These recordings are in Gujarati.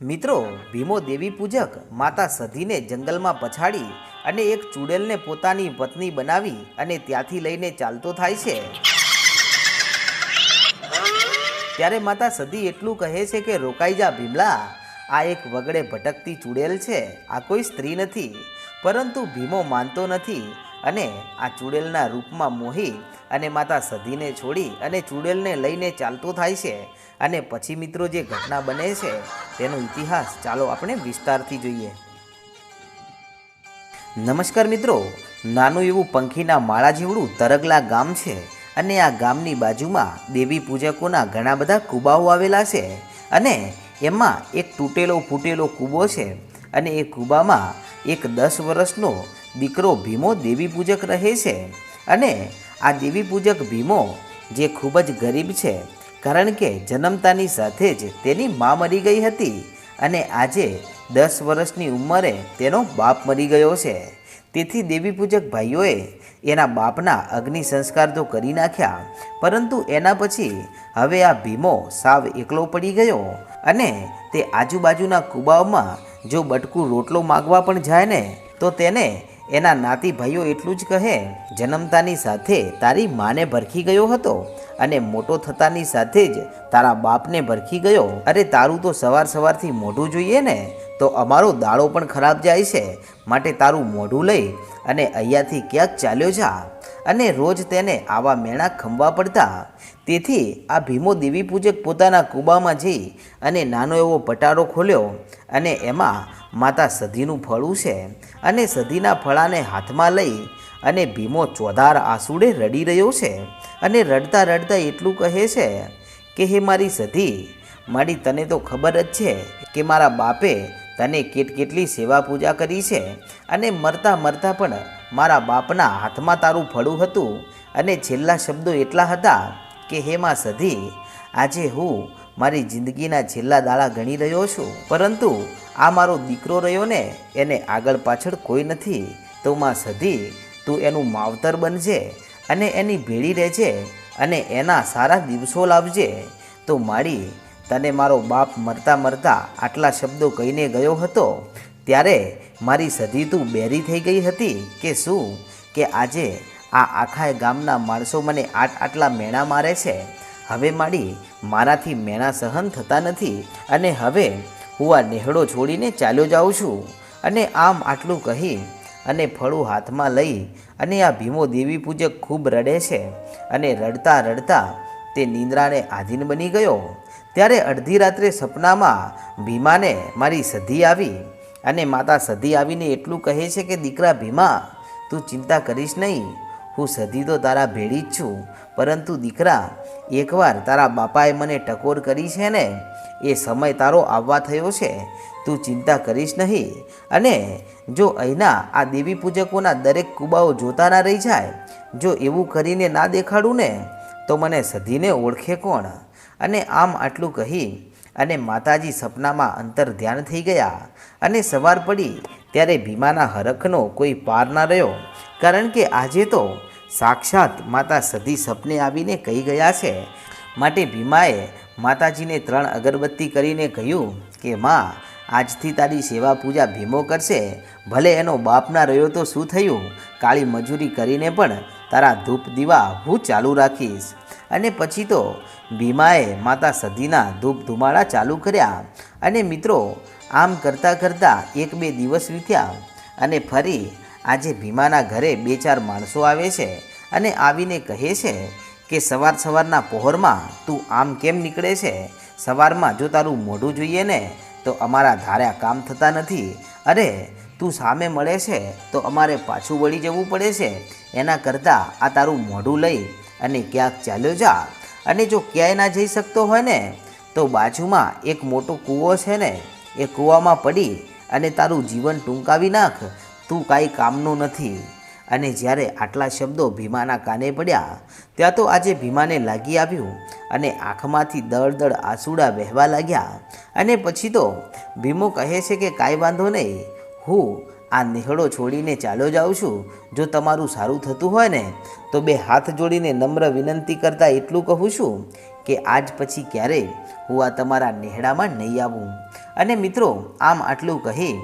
મિત્રો, ભીમો દેવી પૂજક માતા સધીને જંગલમાં પછાડી અને એક ચૂડેલને પોતાની પત્ની બનાવી અને ત્યાંથી લઈને ચાલતો થાય છે. ત્યારે માતા સધી એટલું કહે છે કે, રોકાઈ જા ભીમલા, આ એક વગડે ભટકતી ચૂડેલ છે, આ કોઈ સ્ત્રી નથી, પરંતુ ભીમો માનતો નથી અને આ ચૂડેલના રૂપમાં મોહી અને માતા સધીને છોડી અને ચૂડેલને લઈને ચાલતો થાય છે. અને પછી મિત્રો જે ઘટના બને છે, તેનો ઇતિહાસ ચાલો આપણે વિસ્તારથી જોઈએ. નમસ્કાર મિત્રો, નાનું એવું પંખીના માળા જેવડું તરગલા ગામ છે અને આ ગામની બાજુમાં દેવી પૂજકોના ઘણા બધા કુબાઓ આવેલા છે અને એમાં એક તૂટેલો ફૂટેલો કૂબો છે અને એ કૂબામાં એક દસ વર્ષનો દીકરો ભીમો દેવી પૂજક રહે છે અને આ દેવી પૂજક ભીમો જે ખૂબ જ ગરીબ છે કારણ કે જન્મતાની સાથે જ તેની મા મરી ગઈ હતી અને આજે દસ વર્ષની ઉંમરે તેનો બાપ મરી ગયો છે. તેથી દેવી પૂજક ભાઈઓએ એના બાપના અગ્નિ સંસ્કાર તો કરી નાખ્યા, પરંતુ એના પછી હવે આ ભીમો સાવ એકલો પડી ગયો અને તે આજુબાજુના કુબાઓમાં જો બટકું રોટલો માગવા પણ જાય ને, તો તેને એના નાતી ભાઈઓ એટલું જ કહે, જન્મતાની સાથે તારી માને ભરખી ગયો હતો અને મોટો થતાની સાથે જ તારા બાપને ભરખી ગયો. અરે તારું તો સવાર સવારથી મોઢું જોઈએ ને, તો અમારો દાડો પણ ખરાબ જાય છે. માટે તારું મોઢું લઈ અને અહીંયાથી ક્યાંક ચાલ્યો જા. અને રોજ તેને આવા મેણા ખંભા પડતા તેથી આ ભીમો દેવી પૂજક પોતાના કૂબામાં જઈ અને નાનો એવો પટારો ખોલ્યો અને એમાં માતા સધીનું ફળું છે અને સધીના ફળાને હાથમાં લઈ અને ભીમો ચોધાર આંસુડે રડી રહ્યો છે અને રડતા રડતા એટલું કહે છે કે, હે મારી સધી, મારી તને તો ખબર જ છે કે મારા બાપે તને કેટ કેટલી સેવા પૂજા કરી છે અને મરતા મરતા પણ મારા બાપના હાથમાં તારું ફળું હતું અને છેલ્લા શબ્દો એટલા હતા કે હે માં સધી, આજે હું મારી જિંદગીના છેલ્લા દાડા ગણી રહ્યો છું, પરંતુ આ મારો દીકરો રહ્યો ને, એને આગળ પાછળ કોઈ નથી. તો માં સધી, તું એનું માવતર બનજે અને એની ભેળી રહેજે અને એના સારા દિવસો લાવજે. તો મારી, તને મારો બાપ મરતા મરતા આટલા શબ્દો કહીને ગયો હતો, ત્યારે મારી સધી તું બેરી થઈ ગઈ હતી કે શું? કે આજે આ આખા ગામના માણસો મને આટ આટલા મેણા મારે છે. હવે મારી મારાથી મેણા સહન થતા નથી અને હવે હું આ નેહડો છોડીને ચાલ્યો જાઉં છું અને આમ આટલું કહી અને ફળું હાથમાં લઈ અને આ ભીમો દેવી પૂજક ખૂબ રડે છે અને રડતા રડતા તે નિંદ્રાને આધીન બની ગયો. ત્યારે અડધી રાત્રે સપનામાં ભીમાને મારી સધી આવી અને માતા સધી આવીને એટલું કહે છે કે, દીકરા ભીમા, તું ચિંતા કરીશ નહીં. હું સધી તો તારા ભેળી જ છું, પરંતુ દીકરા, એકવાર તારા બાપાએ મને ટકોર કરી છે ને, એ સમય તારો આવવા થયો છે. તું ચિંતા કરીશ નહીં. અને જો અહીંના આ દેવી પૂજકોના દરેક કુબાઓ જોતા ના રહી જાય, જો એવું કરીને ના દેખાડું ને, તો મને સધીને ઓળખે કોણ? અને આમ આટલું કહી, અને માતાજી સપનામાં અંતર ધ્યાન થઈ ગયા. અને સવાર પડી, ત્યારે ભીમાના હરખનો કોઈ પાર ના રહ્યો. કારણ કે આજે તો સાક્ષાત માતા સધી સપને આવીને કહી ગયા છે. માટે ભીમાએ માતાજીને ત્રણ અગરબત્તી કરીને કહ્યું કે, માં, આજથી તારી સેવા પૂજા ભીમો કરશે. ભલે એનો બાપના રહ્યો તો શું થયું? કાળી મજૂરી કરીને પણ તારા ધૂપ દીવા હું ચાલુ રાખીશ. અને પછી તો ભીમાએ માતા સધીના ધૂપ ધુમાડા ચાલુ કર્યા. અને મિત્રો, આમ કરતાં કરતાં એક બે દિવસ વીત્યા અને ફરી આજે ભીમાના ઘરે બે ચાર માણસો આવે છે અને આવીને કહે છે કે સવાર સવારના પહોરમાં તું આમ કેમ નીકળે છે? સવારમાં જો તારું મોઢું જોઈએ ને, તો અમારા ધાર્યા કામ થતા નથી. અરે, તું સામે મળે છે, તો અમારે પાછું વળી જવું પડે છે. એના કરતાં આ તારું મોઢું લઈ અને ક્યાંક ચાલ્યો જા. અને જો ક્યાંય ના જઈ શકતો હોય ને, તો બાજુમાં એક મોટો કૂવો છે ને, એ કૂવામાં પડી અને તારું જીવન ટૂંકાવી નાખ. તું કાંઈ કામનું નથી. અને જ્યારે આટલા શબ્દો ભીમાના કાને પડ્યા, ત્યાં તો આજે ભીમાને લાગી આવ્યું અને આંખમાંથી દળ દળ આંસુડા વહેવા લાગ્યા. અને પછી તો ભીમો કહે છે કે કાંઈ વાંધો નહીં, હું આ નિહળો છોડીને ચાલ્યો જાઉં છું. જો તમારું સારું થતું હોય ને, તો બે હાથ જોડીને નમ્ર વિનંતી કરતાં એટલું કહું છું કે આજ પછી ક્યારેય હું આ તમારા નેહડામાં નહીં આવું. અને મિત્રો, આમ આટલું કહી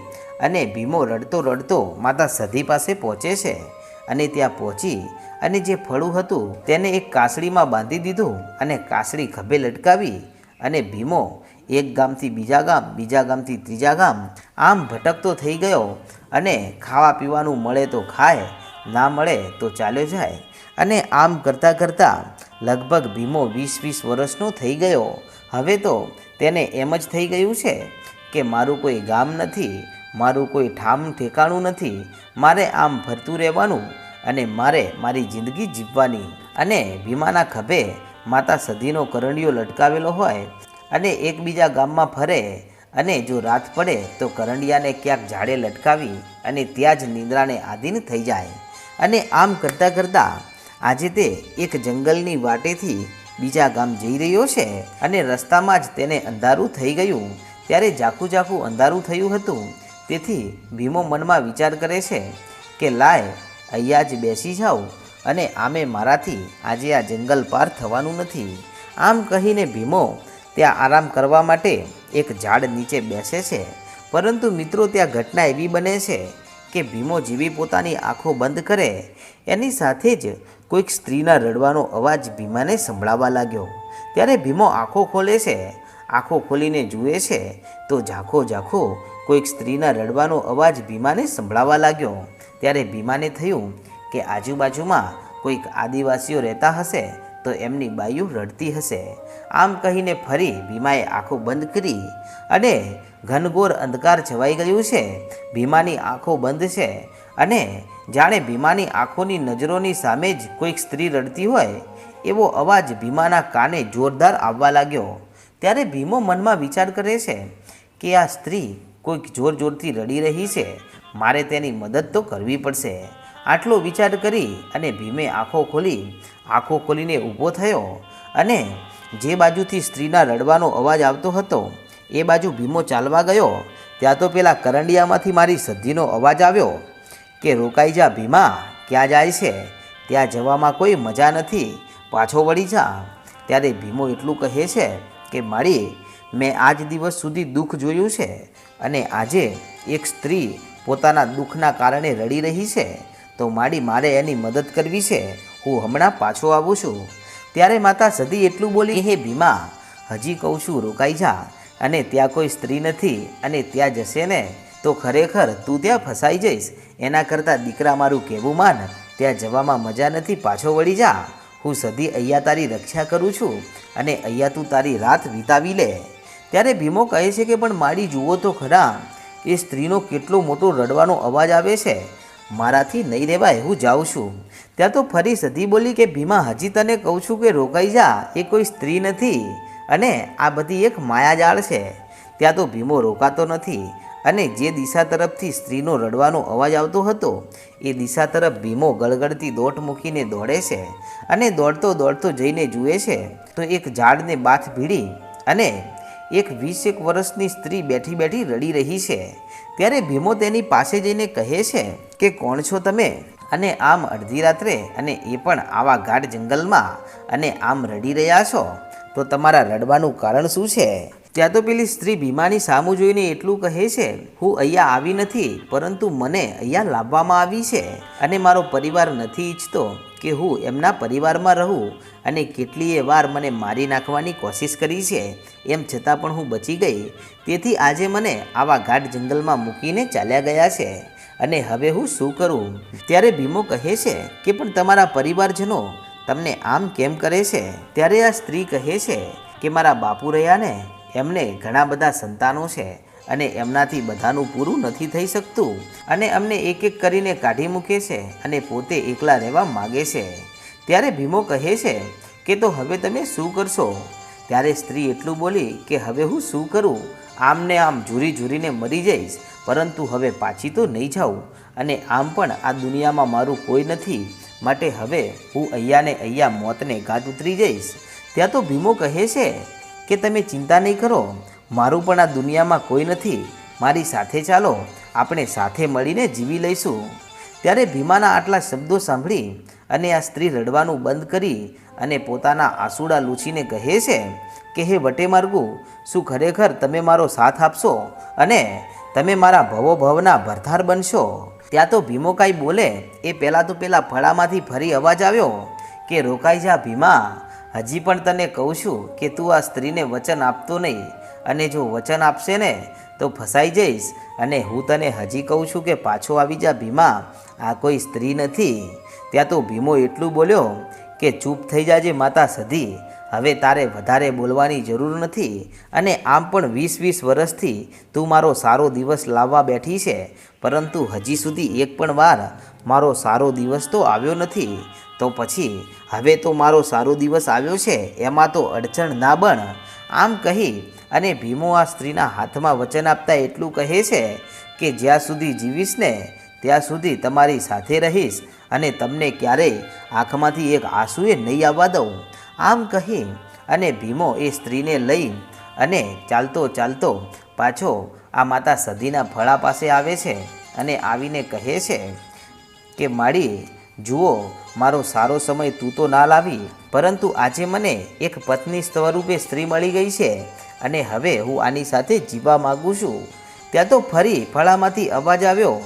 અને ભીમો રડતો રડતો માતા સધી પાસે પહોંચે છે. અને ત્યાં પહોંચી અને જે ફળું હતું તેને એક કાસળીમાં બાંધી દીધું અને કાસળી ખભે લટકાવી અને ભીમો એક ગામથી બીજા ગામ, બીજા ગામથી ત્રીજા ગામ આમ ભટકતો થઈ ગયો અને ખાવા પીવાનું મળે તો ખાય, ના મળે તો ચાલ્યો જાય. અને આમ કરતાં કરતાં લગભગ ભીમો વીસ વીસ વર્ષનો થઈ ગયો. હવે તો તેને એમ જ થઈ ગયું છે કે મારું કોઈ ગામ નથી મારું કોઈ ઠામ ઠેકાણું નથી. મારે આમ ફરતું રહેવાનું અને મારે મારી જિંદગી જીવવાની. અને ભીમાના ખભે માતા સધીનો કરંડિયો લટકાવેલો હોય અને એકબીજા ગામમાં ફરે અને જો રાત પડે તો કરંડિયાને ક્યાંક ઝાડે લટકાવી અને ત્યાં જ નિંદ્રાને આધીન થઈ જાય. અને આમ કરતાં કરતાં આજે તે એક જંગલની વાટેથી બીજા ગામ જઈ રહ્યો છે અને રસ્તામાં જ તેને અંધારું થઈ ગયું. ત્યારે ઝાખું ઝાખું અંધારું થયું હતું. તેથી ભીમો મનમાં વિચાર કરે છે કે, લાય, અહીંયા જ બેસી જાઉં અને આમે મારાથી આજે આ જંગલ પાર થવાનું નથી. આમ કહીને ભીમો ત્યાં આરામ કરવા માટે એક ઝાડ નીચે બેસે છે. પરંતુ મિત્રો, ત્યાં ઘટના એવી બને છે કે ભીમો જીવી પોતાની આંખો બંધ કરે, એની સાથે જ કોઈક સ્ત્રીના રડવાનો અવાજ ભીમાને સંભળાવા લાગ્યો. ત્યારે ભીમો આંખો ખોલે છે. આંખો ખોલીને જુએ છે તો ઝાખો ઝાખો કોઈક સ્ત્રીના રડવાનો અવાજ ભીમાને સંભળાવા લાગ્યો. ત્યારે ભીમાને થયું કે આજુબાજુમાં કોઈક આદિવાસીઓ રહેતા હશે તો એમની બાયુ રડતી હશે. આમ કહીને ફરી ભીમાએ આંખો બંધ કરી અને ઘનઘોર અંધકાર છવાઈ ગયું છે. ભીમાની આંખો બંધ છે અને જાણે ભીમાની આંખોની નજરોની સામે જ કોઈક સ્ત્રી રડતી હોય એવો અવાજ ભીમાના કાને જોરદાર આવવા લાગ્યો. ત્યારે ભીમો મનમાં વિચાર કરે છે કે આ સ્ત્રી કોઈક જોર જોરથી રડી રહી છે, મારે તેની મદદ તો કરવી પડશે. આટલો વિચાર કરી અને ભીમે આંખો ખોલી, આંખો ખોલીને ઊભો થયો અને જે બાજુથી સ્ત્રીના રડવાનો અવાજ આવતો હતો, એ બાજુ ભીમો ચાલવા ગયો. ત્યાં તો પેલા કરંડિયામાંથી મારી સદ્ધિનો અવાજ આવ્યો કે, રોકાઈ જા ભીમા, ક્યાં જાય છે? ત્યાં જવામાં કોઈ મજા નથી. પાછો વળી જા. ત્યારે ભીમો એટલું કહે છે કે, મારી, મેં આજ દિવસ સુધી દુઃખ જોયું છે. અને આજે એક સ્ત્રી પોતાના દુઃખના કારણે રડી રહી છે, તો માડી મારે એની મદદ કરવી છે. હું હમણાં પાછો આવું છું. ત્યારે માતા સદી એટલું બોલી, હે ભીમા, હજી કહું છું, રોકાઈ જા. અને ત્યાં કોઈ સ્ત્રી નથી અને ત્યાં જશે ને, તો ખરેખર તું ત્યાં ફસાઈ જઈશ. એના કરતાં દીકરા મારું કહેવું માન. ત્યાં જવામાં મજા નથી, પાછો વળી જા. હું સદી અહીંયા તારી રક્ષા કરું છું. અને અહીંયા તું તારી રાત વિતાવી લે. ત્યારે ભીમો કહે છે કે, પણ મારી જુઓ તો ખરા, એ સ્ત્રીનો કેટલો મોટો રડવાનો અવાજ આવે છે. મારાથી નહીં રહેવાય હું જાઉં છું. ત્યાં તો ફરી સધી બોલી કે, ભીમા, હજી તને કહું છું કે, રોકાઈ જા, એ કોઈ સ્ત્રી નથી અને આ બધી એક માયાજાળ છે. ત્યાં તો ભીમો રોકાતો નથી અને જે દિશા તરફથી સ્ત્રીનો રડવાનો અવાજ આવતો હતો, એ દિશા તરફ ભીમો ગળગળતી દોટ મૂકીને દોડે છે અને દોડતો દોડતો જઈને જુએ છે. તો એક ઝાડને બાથ ભીડી અને એક વીસેક વર્ષની સ્ત્રી બેઠી બેઠી રડી રહી છે. ત્યારે ભીમો તેની પાસે જઈને કહે છે કે, કોણ છો તમે? અને આમ અડધી રાત્રે અને એ પણ આવા ગાઢ જંગલમાં અને આમ રડી રહ્યા છો. તો તમારા રડવાનું કારણ શું છે? ત્યાં તો પેલી સ્ત્રી ભીમાની સામું જોઈને એટલું કહે છે, હું અહીંયા આવી નથી, પરંતુ મને અહીંયા લાવવામાં આવી છે અને મારો પરિવાર નથી ઈચ્છતો. કે હું એમના પરિવારમાં રહું અને કેટલીય વાર મને મારી નાખવાની કોશિશ કરી છે, એમ છતાં પણ હું બચી ગઈ. તેથી આજે મને આવા ગાઢ જંગલમાં મૂકીને ચાલ્યા ગયા છે. અને હવે હું શું કરું? ત્યારે ભીમો કહે છે કે, પણ તમારા પરિવારજનો તમને આમ કેમ કરે છે? ત્યારે આ સ્ત્રી કહે છે કે, મારા બાપુ રહ્યા ને, એમને ઘણા બધા સંતાનો છે. અને એમનાથી બધાનું પૂરું નથી થઈ શકતું. અને અમને એક એક કરીને કાઢી મૂકે છે અને પોતે એકલા રહેવા માગે છે. ત્યારે ભીમો કહે છે કે, તો હવે તમે શું કરશો? ત્યારે સ્ત્રી એટલું બોલી કે, હવે હું શું કરું? આમને આમ ઝૂરી ઝૂરીને મરી જઈશ. પરંતુ હવે પાછી તો નહીં જાઉં. અને આમ પણ આ દુનિયામાં મારું કોઈ નથી. માટે હવે હું અહીંયાને અહીંયા મોતને ઘાટ ઉતરી જઈશ. ત્યાં તો ભીમો કહે છે કે, તમે ચિંતા નહીં કરો. મારું પણ આ દુનિયામાં કોઈ નથી. મારી સાથે ચાલો, આપણે સાથે મળીને જીવી લઈશું. ત્યારે ભીમાના આટલા શબ્દો સાંભળી અને આ સ્ત્રી રડવાનું બંધ કરી અને પોતાના આંસુડા લૂછીને કહે છે કે, હે વટે માર્ગુ, શું ખરેખર તમે મારો સાથ આપશો અને તમે મારા ભવો ભવના ભરધાર બનશો? ત્યાં તો ભીમો કાંઈ બોલે, એ પહેલાં તો પેલા ફળામાંથી ફરી અવાજ આવ્યો કે, રોકાઈ જા ભીમા, હજી પણ તને કહું છું કે તું આ સ્ત્રીને વચન આપતો નહીં. અને જો વચન આપશે ને, તો ફસાઈ જઈશ. અને હું તને હજી કહું છું કે પાછો આવી જા ભીમા. આ કોઈ સ્ત્રી નથી. ત્યાં તો ભીમો એટલું બોલ્યો કે, ચૂપ થઈ જાજે માતા સધી. હવે તારે વધારે બોલવાની જરૂર નથી. અને આમ પણ વીસ વીસ વર્ષથી તું મારો સારો દિવસ લાવવા બેઠી છે. પરંતુ હજી સુધી એક પણ વાર મારો સારો દિવસ તો આવ્યો નથી. તો પછી, હવે તો મારો સારો દિવસ આવ્યો છે. એમાં તો અડચણ ના બન. આમ કહી અને ભીમો આ સ્ત્રીના હાથમાં વચન આપતા એટલું કહે છે કે જ્યાં સુધી જીવીશ ને, ત્યાં સુધી તમારી સાથે રહીશ અને તમને ક્યારેય આંખમાંથી એક આંસુએ નહીં આવવા દઉં. આમ કહી અને ભીમો એ સ્ત્રીને લઈ અને ચાલતો ચાલતો પાછો આ માતા સધીના ફળા પાસે આવે છે અને આવીને કહે છે કે, માળી, જુઓ, મારો સારો સમય તું તો ના લાવી, પરંતુ આજે મને એક પત્ની સ્વરૂપે સ્ત્રી મળી ગઈ છે. અને હવે હું આની સાથે જીવવા માગું છું. ત્યાં તો ફરી ફળામાંથી અવાજ આવ્યો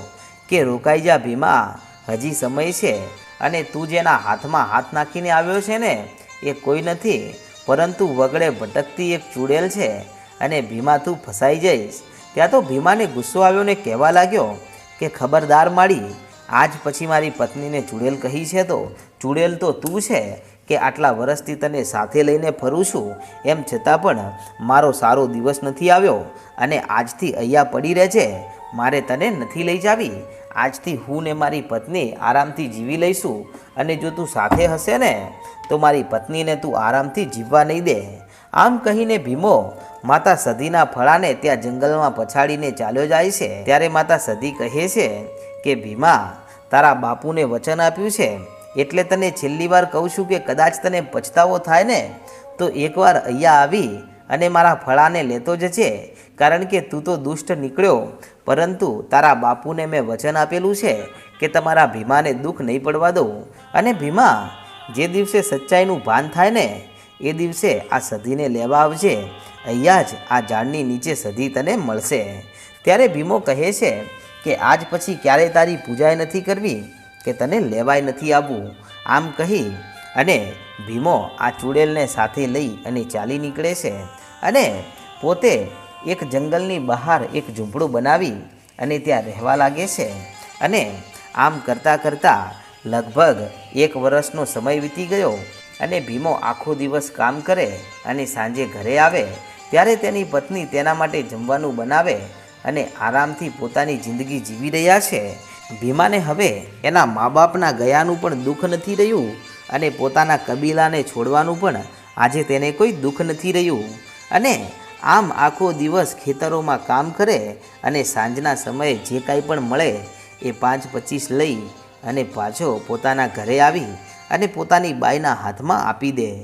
કે, રોકાઈ જા ભીમા, હજી સમય છે અને તું જેના હાથમાં હાથ નાખીને આવ્યો છે ને, એ કોઈ નથી, પરંતુ વગડે ભટકતી એક ચૂડેલ છે અને ભીમા તું ફસાઈ જઈશ. ત્યાં તો ભીમાને ગુસ્સો આવ્યો ને કહેવા લાગ્યો કે, ખબરદાર માળી, આજ પછી મારી પત્નીને ચૂડેલ કહી છે તો, ચૂડેલ તો તું છે કે આટલા વર્ષથી તને સાથે લઈને ફરું છું, એમ છતાં પણ મારો સારો દિવસ નથી આવ્યો અને આજથી અહીંયા પડી રહે છે મારે તને નથી લઈ જાવી. આજથી હું ને મારી પત્ની આરામથી જીવી લઈશું અને જો તું સાથે હશે ને, તો મારી પત્નીને તું આરામથી જીવવા નહીં દે. આમ કહીને ભીમો માતા સધીના ફળાને ત્યાં જંગલમાં પછાડીને ચાલ્યો જાય છે. ત્યારે માતા સધી કહે છે કે, ભીમા, તારા બાપુને વચન આપ્યું છે. એટલે તને છેલ્લી વાર કહું છું કે કદાચ તને પછતાવો થાય ને, તો એકવાર અહીંયા આવી અને મારા ફળાને લેતો જજે. કારણ કે તું તો દુષ્ટ નીકળ્યો, પરંતુ તારા બાપુને મેં વચન આપેલું છે કે તમારા ભીમાને દુઃખ નહીં પડવા દઉં. અને ભીમા, જે દિવસે સચ્ચાઈનું ભાન થાય ને, એ દિવસે આ સધીને લેવા આવજે. અહીંયા જ આ ઝાડની નીચે સધી તને મળશે. ત્યારે ભીમો કહે છે કે, આજ પછી ક્યારેય તારી પૂજાએ નથી કરવી? કે તને લેવાય નથી આવવું આમ કહી અને ભીમો આ ચૂડેલને સાથે લઈ અને ચાલી નીકળે છે. અને પોતે એક જંગલની બહાર એક ઝૂંપડું બનાવી અને ત્યાં રહેવા લાગે છે. અને આમ કરતાં કરતાં લગભગ એક વર્ષનો સમય વીતી ગયો અને ભીમો આખો દિવસ કામ કરે અને સાંજે ઘરે આવે ત્યારે તેની પત્ની તેના માટે જમવાનું બનાવે અને આરામથી પોતાની જિંદગી જીવી રહ્યા છે. ભીમાને હવે એના મા બાપના ગયાનું પણ દુઃખ નથી રહ્યું અને પોતાના કબીલાને છોડવાનું પણ આજે તેને કોઈ દુઃખ નથી રહ્યું. અને આમ આખો દિવસ ખેતરોમાં કામ કરે અને સાંજના સમયે જે કાંઈ પણ મળે એ પાંચ પચીસ લઈ અને પાછો પોતાના ઘરે આવી અને પોતાની બાઈના હાથમાં આપી દે.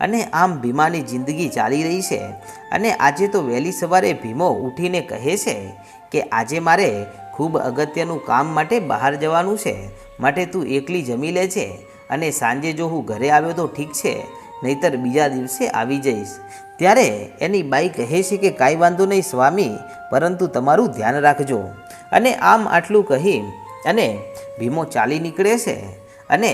અને આમ ભીમાની જિંદગી ચાલી રહી છે. અને આજે તો વહેલી સવારે ભીમો ઉઠીને કહે છે કે આજે મારે ખૂબ અગત્યનું કામ માટે બહાર જવાનું છે. માટે તું એકલી જમી લે છે અને સાંજે જો હું ઘરે આવ્યો તો ઠીક છે, નહીતર બીજા દિવસે આવી જઈશ. ત્યારે એની બાઈ કહે છે કે કાંઈ વાંધો નહીં સ્વામી, પરંતુ તમારું ધ્યાન રાખજો. અને આમ આટલું કહી અને ભીમો ચાલી નીકળે છે. અને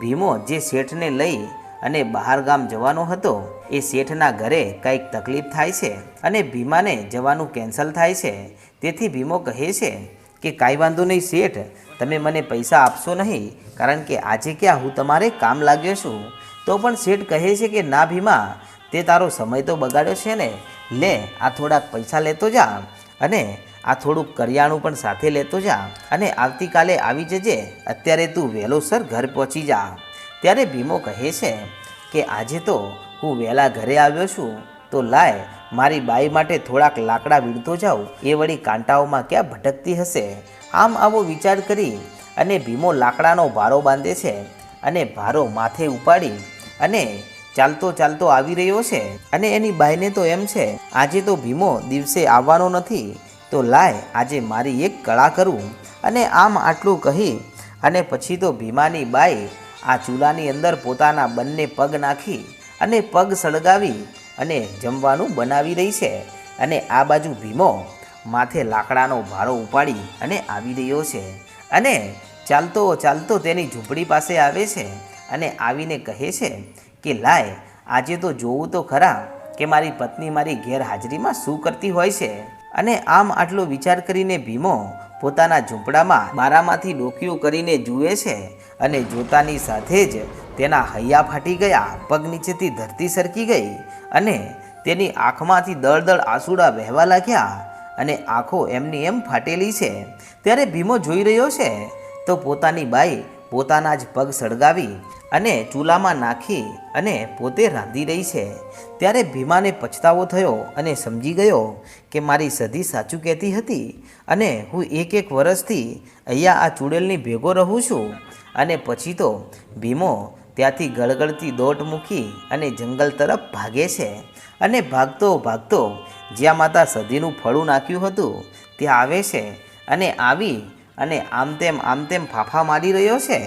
ભીમો જે શેઠને લઈ અને બહાર ગામ જવાનો હતો, એ શેઠના ઘરે કંઈક તકલીફ થાય છે અને ભીમાને જવાનું કેન્સલ થાય છે. તેથી ભીમો કહે છે કે કાંઈ વાંધો નહીં શેઠ, તમે મને પૈસા આપશો નહીં, કારણ કે આજે ક્યાં હું તમારે કામ લાગ્યો છું. તો પણ શેઠ કહે છે કે, ના ભીમા, તે તારો સમય તો બગાડ્યો છે ને. લે, આ થોડાક પૈસા લેતો જા અને આ થોડુંક કરિયાણું પણ સાથે લેતો જા અને આવતીકાલે આવી જજે. અત્યારે તું વહેલોસર ઘર પહોંચી જા. ત્યારે ભીમો કહે છે કે, આજે તો હું વહેલા ઘરે આવ્યો છું, તો લાય મારી બાઈ માટે થોડાક લાકડા વીણતો જાઉં, એ વળી કાંટાઓમાં ક્યાં ભટકતી હશે? આમ આવો વિચાર કરી અને ભીમો લાકડાનો ભારો બાંધે છે અને ભારો માથે ઉપાડી અને ચાલતો ચાલતો આવી રહ્યો છે. અને એની બાઈને તો એમ છે, આજે તો ભીમો દિવસે આવવાનો નથી, તો લાય આજે મારી એક કળા કરું. અને આમ આટલું કહી અને પછી તો ભીમાની બાઈ આ ચૂલાની અંદર પોતાના બંને પગ નાખી અને પગ સળગાવી અને જમવાનું બનાવી રહી છે. અને આ બાજુ ભીમો માથે લાકડાનો ભારો ઉપાડી અને આવી રહ્યો છે. અને ચાલતો ચાલતો તેની ઝૂંપડી પાસે આવે છે અને આવીને કહે છે કે, લાય, આજે તો જોવું તો ખરા કે મારી પત્ની મારી ગેરહાજરીમાં શું કરતી હોય છે? અને આમ આટલો વિચાર કરીને ભીમો પોતાના ઝૂંપડામાં બારામાંથી ડોકિયું કરીને જુએ છે અને જોતાની સાથે જ તેના હૈયા ફાટી ગયા, પગ નીચેથી ધરતી સરકી ગઈ અને તેની આંખમાંથી દળદળ આંસુડા વહેવા લાગ્યા અને આંખો એમની એમ ફાટેલી છે. ત્યારે ભીમો જોઈ રહ્યો છે તો પોતાની બાઈ પોતાના જ પગ સળગાવી અને ચૂલામાં નાખી અને પોતે રાંધી રહી છે. ત્યારે ભીમાને પછતાવો થયો અને સમજી ગયો કે મારી સધી સાચું કહેતી હતી અને હું એક એક વર્ષથી અહીંયા આ ચૂડેલની ભેગો રહું છું અને પછી તો ભીમો ત્યાંથી ગળગળતી દોટ મૂકી અને જંગલ તરફ ભાગે છે. અને ભાગતો ભાગતો જ્યાં માતા સધીનું ફળું નાખ્યું હતું, ત્યાં આવે છે અને આવી અને આમ તેમ આમ તેમ ફાફા મારી રહ્યો છે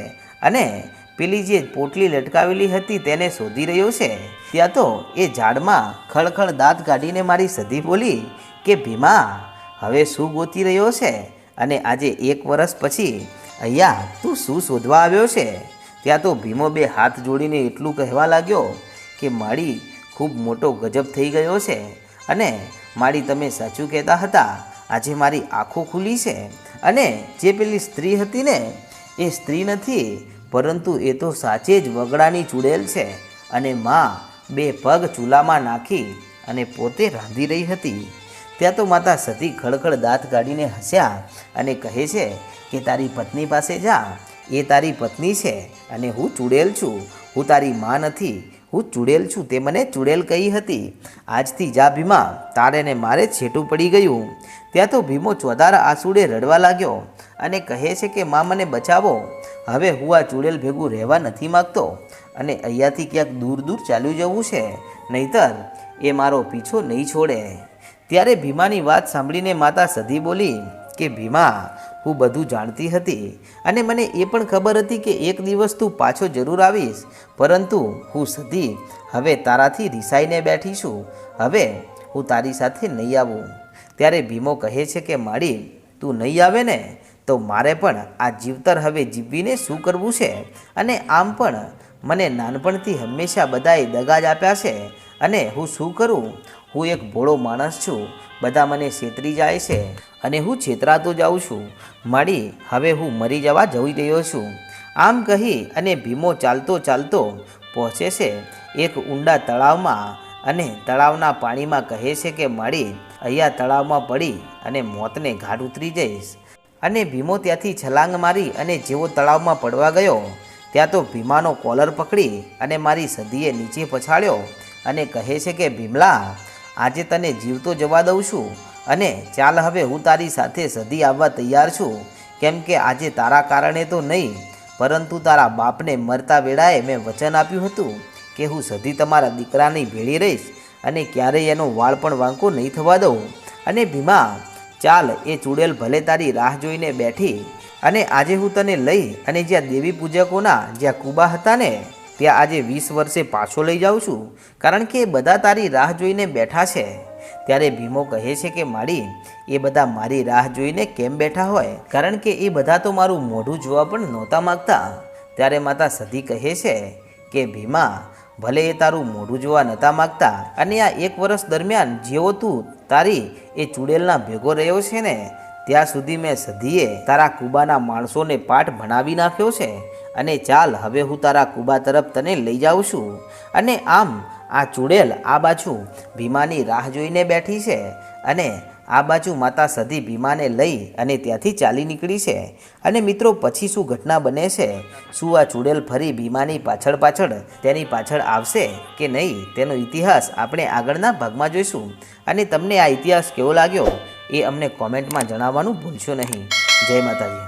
અને પેલી જે પોટલી લટકાવેલી હતી તેને શોધી રહ્યો છે. ત્યાં તો એ ઝાડમાં ખળખળ દાંત કાઢીને મારી સધી બોલી કે, ભીમા, હવે શું ગોતી રહ્યો છે? અને આજે એક વર્ષ પછી અહીંયા તું શું શોધવા આવ્યો છે? ત્યાં તો ભીમો બે હાથ જોડીને એટલું કહેવા લાગ્યો કે માળી ખૂબ મોટો ગજબ થઈ ગયો છે અને માળી તમે સાચું કહેતા હતા, આજે મારી આંખો ખુલી છે. અને જે પેલી સ્ત્રી હતી ને, એ સ્ત્રી નથી, પરંતુ એ તો સાચે જ વગડાની ચૂડેલ છે અને માં બે પગ ચૂલામાં નાખી અને પોતે રાંધી રહી હતી. ત્યાં તો માતા સતી ખડખડ દાંત કાઢીને હસ્યા અને કહે છે કે તારી પત્ની પાસે જા એ તારી પત્ની છે અને હું ચૂડેલ છું. હું તારી માં નથી. હું ચૂડેલ છું. તે મને ચૂડેલ કહી હતી. આજથી જા ભીમા. તારે ને મારે છેટું પડી ગયું. ત્યાં તો ભીમો ચોધારા આંસુડે રડવા લાગ્યો અને કહે છે કે, માં, મને બચાવો. હવે હું આ ચૂડેલ ભેગું રહેવા નથી માગતો અને અહીંયાથી ક્યાંક દૂર દૂર ચાલ્યું જવું છે. નહીતર એ મારો પીછો નહીં છોડે. ત્યારે ભીમાની વાત સાંભળીને માતા સધી બોલી કે ભીમા, હું બધું જાણતી હતી અને મને એ પણ ખબર હતી કે એક દિવસ તું પાછો જરૂર આવીશ. પરંતુ હું સધી, હવે તારાથી રિસાઈને બેઠી છું હવે હું તારી સાથે નહીં આવું. ત્યારે ભીમો કહે છે કે મારી તું નહીં આવે ને, તો મારે પણ આ જીવતર હવે જીવવીને શું કરવું છે? અને આમ પણ મને નાનપણથી હંમેશા બધાએ દગા જ આપ્યા છે. અને હું શું કરું? હું એક ભોળો માણસ છું, બધા મને છેતરી જાય છે અને હું છેતરાતો જાઉં છું. મારી હવે હું મરી જવા જઈ રહ્યો છું. આમ કહી અને ભીમો ચાલતો ચાલતો પહોંચે છે એક ઊંડા તળાવમાં અને તળાવના પાણીમાં કહે છે કે મારી અહીંયા તળાવમાં પડી અને મોતને ઘાટ ઉતરી જઈશ. અને ભીમો ત્યાંથી છલાંગ મારી અને જેવો તળાવમાં પડવા ગયો, ત્યાં તો ભીમાનો કોલર પકડી અને મારી સદીએ નીચે પછાડ્યો અને કહે છે કે, ભીમલા આજે તને જીવતો જવા દઉં છું અને ચાલ હવે હું તારી સાથે સધી આવવા તૈયાર છું. કેમ કે આજે તારા કારણે તો નહીં, પરંતુ તારા બાપને મરતા વેળાએ મેં વચન આપ્યું હતું કે હું સધી તમારા દીકરાની ભેળી રહીશ અને ક્યારેય એનો વાળ પણ વાંકો નહીં થવા દઉં. અને ભીમા, ચાલ એ ચૂડેલ ભલે તારી રાહ જોઈને બેઠી અને આજે હું તને લઈ અને જ્યાં દેવી પૂજકોના જ્યાં કુબા હતા ને ત્યાં આજે વીસ વર્ષે પાછો લઈ જાઉં છું. કારણ કે એ બધા તારી રાહ જોઈને બેઠા છે. ત્યારે ભીમો કહે છે કે મારી એ બધા મારી રાહ જોઈને કેમ બેઠા હોય? કારણ કે એ બધા તો મારું મોઢું જોવા પણ નહોતા માગતા. ત્યારે માતા સધી કહે છે કે, ભીમા, ભલે એ તારું મોઢું જોવા નહોતા માગતા, અને આ એક વર્ષ દરમિયાન જેવો તું તારી એ ચૂડેલના ભેગો રહ્યો છે ને, ત્યાં સુધી મેં સધીએ તારા કુબાના માણસોને પાઠ ભણાવી નાખ્યો છે. અને ચાલ, હવે હું તારા કુબા તરફ તને લઈ જાઉં છું. અને આમ, આ ચૂડેલ આ બાજુ ભીમાની રાહ જોઈને બેઠી છે અને આ બાજુ માતા સધી ભીમાને લઈ અને ત્યાંથી ચાલી નીકળી છે. અને મિત્રો, પછી શું ઘટના બને છે? શું આ ચૂડેલ ફરી ભીમાની પાછળ પાછળ તેની પાછળ આવશે કે નહીં, તેનો ઇતિહાસ આપણે આગળના ભાગમાં જોઈશું. અને તમને આ ઇતિહાસ કેવો લાગ્યો એ અમને કોમેન્ટમાં જણાવવાનું ભૂલશો નહીં. જય માતાજી.